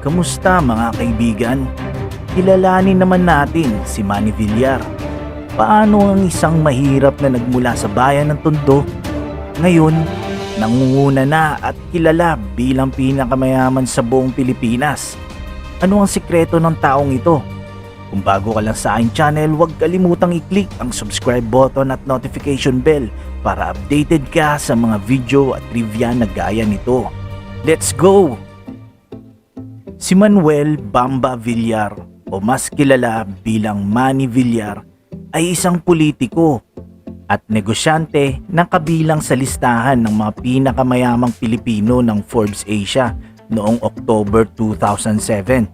Kamusta mga kaibigan? Kilalanin naman natin si Manny Villar. Paano ang isang mahirap na nagmula sa bayan ng Tondo, ngayon nangunguna na at kilala bilang pinakamayaman sa buong Pilipinas? Ano ang sikreto ng taong ito? Kung bago ka lang sa aking channel, huwag kalimutang i-click ang subscribe button at notification bell para updated ka sa mga video at trivia na gaya nito. Let's go! Si Manuel Bamba Villar o mas kilala bilang Manny Villar ay isang politiko at negosyante na kabilang sa listahan ng mga pinakamayamang Pilipino ng Forbes Asia noong October 2007.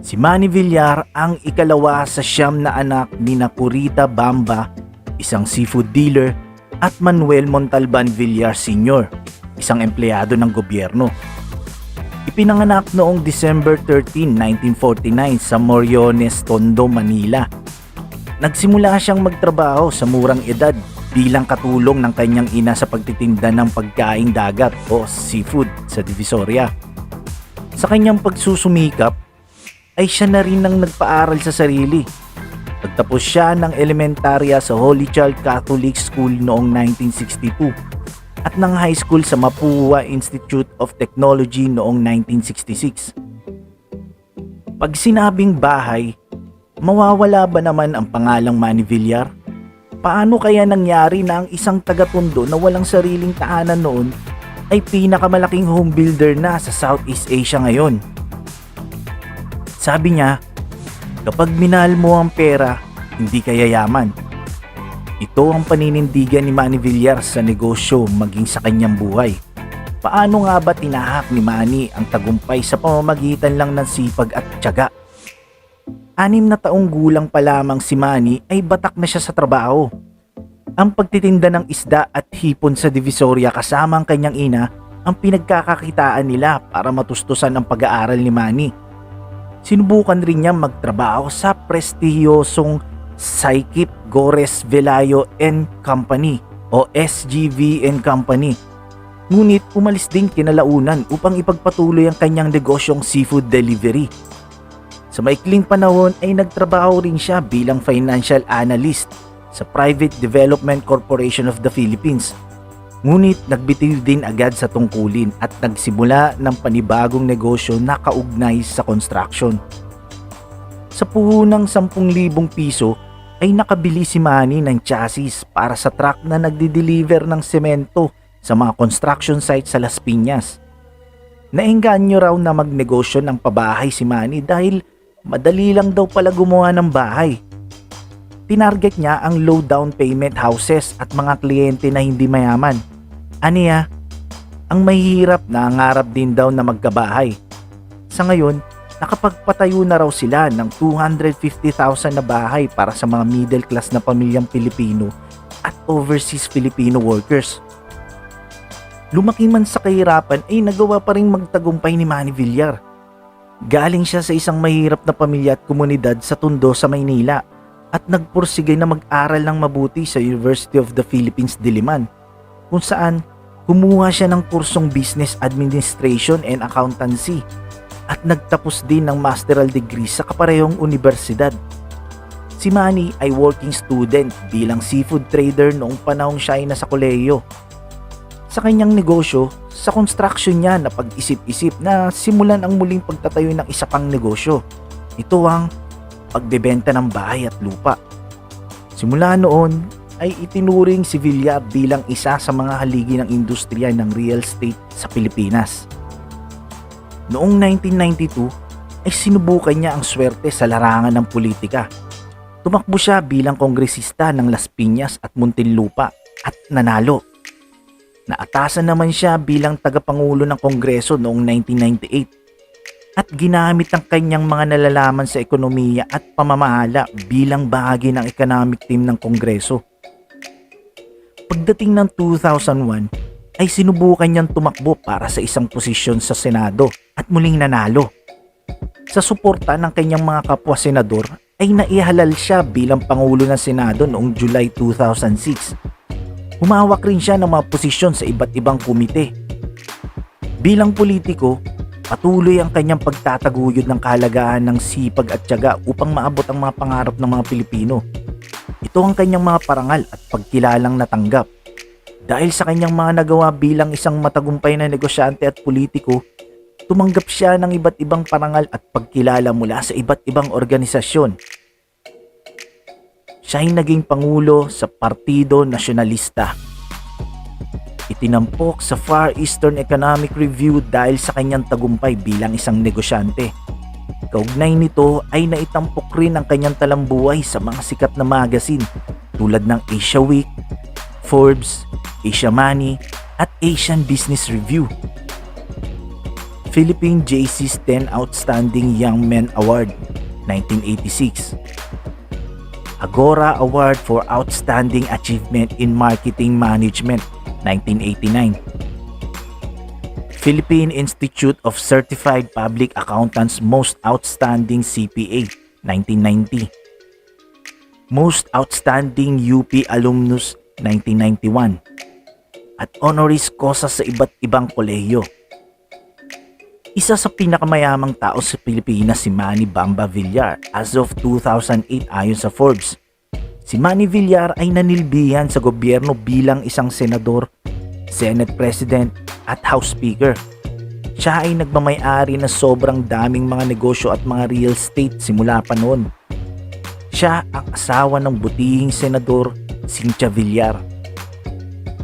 Si Manny Villar ang ikalawa sa siyam na anak ni Napurita Bamba, isang seafood dealer, at Manuel Montalban Villar Sr., isang empleyado ng gobyerno. Ipinanganak noong December 13, 1949 sa Moriones, Tondo, Manila. Nagsimula siyang magtrabaho sa murang edad bilang katulong ng kanyang ina sa pagtitinda ng pagkaing dagat o seafood sa Divisoria. Sa kanyang pagsusumikap, ay siya na rin ang nagpaaral sa sarili. Pagtapos siya ng elementarya sa Holy Child Catholic School noong 1962 at ng high school sa Mapua Institute of Technology noong 1966. Pag sinabing bahay, mawawala ba naman ang pangalang Manny Villar? Paano kaya nangyari na ang isang taga-tondo na walang sariling tahanan noon ay pinakamalaking home builder na sa Southeast Asia ngayon? Sabi niya, kapag minahal mo ang pera, hindi ka yayaman. Ito ang paninindigan ni Manny Villar sa negosyo maging sa kanyang buhay. Paano nga ba tinahak ni Manny ang tagumpay sa pamamagitan lang ng sipag at tiyaga? Anim na taong gulang pa lamang si Manny ay batak na siya sa trabaho. Ang pagtitinda ng isda at hipon sa Divisoria kasama ang kanyang ina ang pinagkakakitaan nila para matustusan ang pag-aaral ni Manny. Sinubukan rin niya magtrabaho sa prestihiyosong Saikip Gores Velayo and Company o SGV and Company. Ngunit umalis din kinalaunan upang ipagpatuloy ang kanyang negosyong seafood delivery. Sa maikling panahon ay nagtrabaho rin siya bilang financial analyst sa Private Development Corporation of the Philippines. Ngunit nagbitiw din agad sa tungkulin at nagsimula ng panibagong negosyo na kaugnay sa construction. Sa puhunang 10,000 piso ay nakabili si Manny ng chassis para sa truck na nagdi-deliver ng semento sa mga construction site sa Las Piñas. Naengganyo raw na magnegosyo ng pabahay si Manny dahil madali lang daw pala gumawa ng bahay. Tinarget niya ang low down payment houses at mga kliyente na hindi mayaman. Aniya, ang mahihirap na ngarap din daw na magkabahay. Sa ngayon, nakapagpatayo na raw sila ng 250,000 na bahay para sa mga middle class na pamilyang Pilipino at overseas Filipino workers. Lumaki man sa kahirapan ay nagawa pa rin magtagumpay ni Manny Villar. Galing siya sa isang mahirap na pamilya at komunidad sa Tondo sa Maynila at nagpursige na mag-aral ng mabuti sa University of the Philippines Diliman kung saan kumuha siya ng kursong Business Administration and Accountancy at nagtapos din ng masteral degree sa kaparehong universidad. Si Manny ay working student bilang seafood trader noong panahong siya ay nasa kolehiyo. Sa kanyang negosyo, sa construction niya na pag-isip-isip na simulan ang muling pagtatayo ng isa pang negosyo. Ito ang pagbebenta ng bahay at lupa. Simula noon ay itinuring si Villar bilang isa sa mga haligi ng industriya ng real estate sa Pilipinas. Noong 1992 ay sinubukan niya ang swerte sa larangan ng politika. Tumakbo siya bilang kongresista ng Las Piñas at Muntinlupa at nanalo. Naatasan naman siya bilang tagapangulo ng Kongreso noong 1998 at ginamit ang kanyang mga nalalaman sa ekonomiya at pamamahala bilang bahagi ng economic team ng Kongreso. Pagdating ng 2001 ay sinubukan niyang tumakbo para sa isang posisyon sa Senado at muling nanalo. Sa suporta ng kanyang mga kapwa senador ay naihalal siya bilang Pangulo ng Senado noong July 2006. Humawak rin siya ng mga posisyon sa iba't ibang komite. Bilang politiko, Patuloy ang kanyang pagtataguyod ng kahalagaan ng sipag at tiyaga upang maabot ang mga pangarap ng mga Pilipino. Ito ang kanyang mga parangal at pagkilalang natanggap. Dahil sa kanyang mga nagawa bilang isang matagumpay na negosyante at politiko, tumanggap siya ng iba't ibang parangal at pagkilala mula sa iba't ibang organisasyon. Siya ay naging pangulo sa Partido Nasyonalista. Itinampok sa Far Eastern Economic Review dahil sa kanyang tagumpay bilang isang negosyante. Kaugnay nito ay naitampok rin ang kanyang talambuhay sa mga sikat na magazine tulad ng Asia Week, Forbes, Asia Money at Asian Business Review. Philippine JC's 10 Outstanding Young Men Award 1986 Agora Award for Outstanding Achievement in Marketing Management 1989 Philippine Institute of Certified Public Accountants Most Outstanding CPA 1990 Most Outstanding UP Alumnus 1991 at honoris causa sa iba't ibang kolehiyo. Isa sa pinakamayamang tao sa Pilipinas si Manny Bamba Villar as of 2008 ayon sa Forbes. Si Manny Villar ay nanilbihan sa gobyerno bilang isang senador, Senate President at House Speaker. Siya ay nagmamayari na sobrang daming mga negosyo at mga real estate simula pa noon. Siya ang asawa ng butihing senador Cynthia Villar.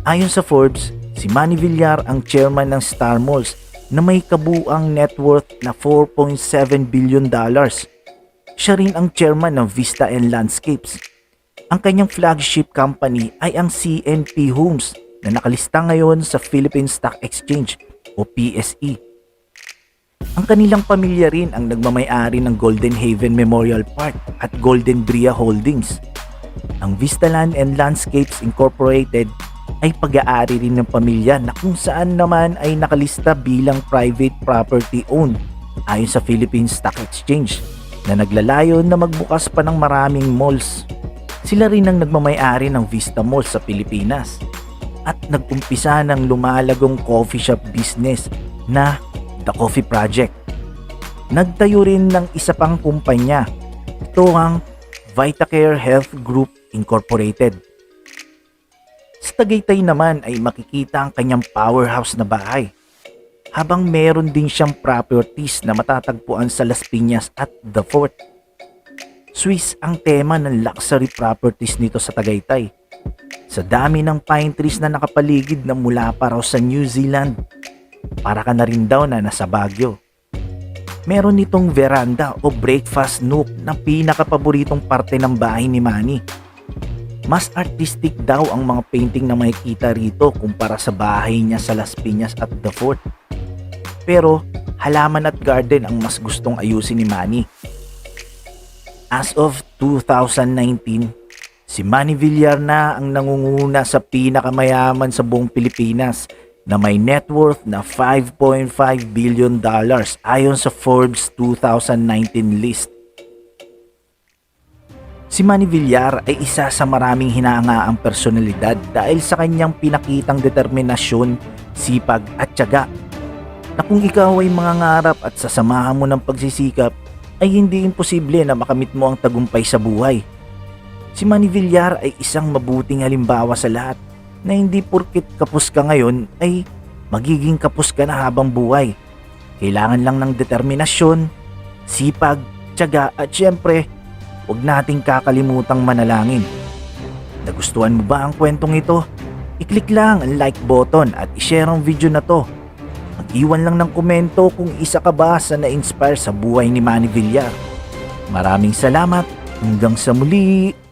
Ayon sa Forbes, si Manny Villar ang chairman ng Star Malls na may kabuang net worth na 4.7 billion dollars. Siya rin ang chairman ng Vista and Landscapes. Ang kanyang flagship company ay ang CNP Homes na nakalista ngayon sa Philippine Stock Exchange o PSE. Ang kanilang pamilya rin ang nagmamayari ng Golden Haven Memorial Park at Golden Bria Holdings. Ang Vistaland and Landscapes Incorporated ay pag-aari rin ng pamilya na kung saan naman ay nakalista bilang private property owned ayon sa Philippine Stock Exchange na naglalayon na magbukas pa ng maraming malls. Sila rin ang nagmamayari ng Vista Mall sa Pilipinas at nagkumpisa ng lumalagong coffee shop business na The Coffee Project. Nagtayo rin ng isa pang kumpanya. Ito ang Vitacare Health Group Incorporated. Tagaytay naman ay makikita ang kanyang powerhouse na bahay. Habang meron din siyang properties na matatagpuan sa Las Piñas at The Fort. Swiss ang tema ng luxury properties nito sa Tagaytay. Sa dami ng pine trees na nakapaligid na mula pa raw sa New Zealand. Para ka na rin daw na nasa Baguio. Meron itong veranda o breakfast nook na pinakapaboritong parte ng bahay ni Manny mas artistic daw ang mga painting na makikita rito kumpara sa bahay niya sa Las Piñas at The Fort. Pero halaman at garden ang mas gustong ayusin ni Manny. As of 2019, si Manny Villar na ang nangunguna sa pinakamayaman sa buong Pilipinas na may net worth na 5.5 billion dollars ayon sa Forbes 2019 list. Si Manny Villar ay isa sa maraming hinaangaang personalidad dahil sa kanyang pinakitang determinasyon, sipag at tiyaga. Na kung ikaw ay mangangarap at sasamahan mo ng pagsisikap, ay hindi imposible na makamit mo ang tagumpay sa buhay. Si Manny Villar ay isang mabuting halimbawa sa lahat na hindi porkit kapos ka ngayon ay magiging kapos ka na habang buhay. Kailangan lang ng determinasyon, sipag, tiyaga at syempre huwag nating kakalimutang manalangin. Nagustuhan mo ba ang kwentong ito? I-click lang ang like button at i-share ang video na to. Mag-iwan lang ng komento kung isa ka ba sa na-inspire sa buhay ni Manny Villar. Maraming salamat. Hanggang sa muli.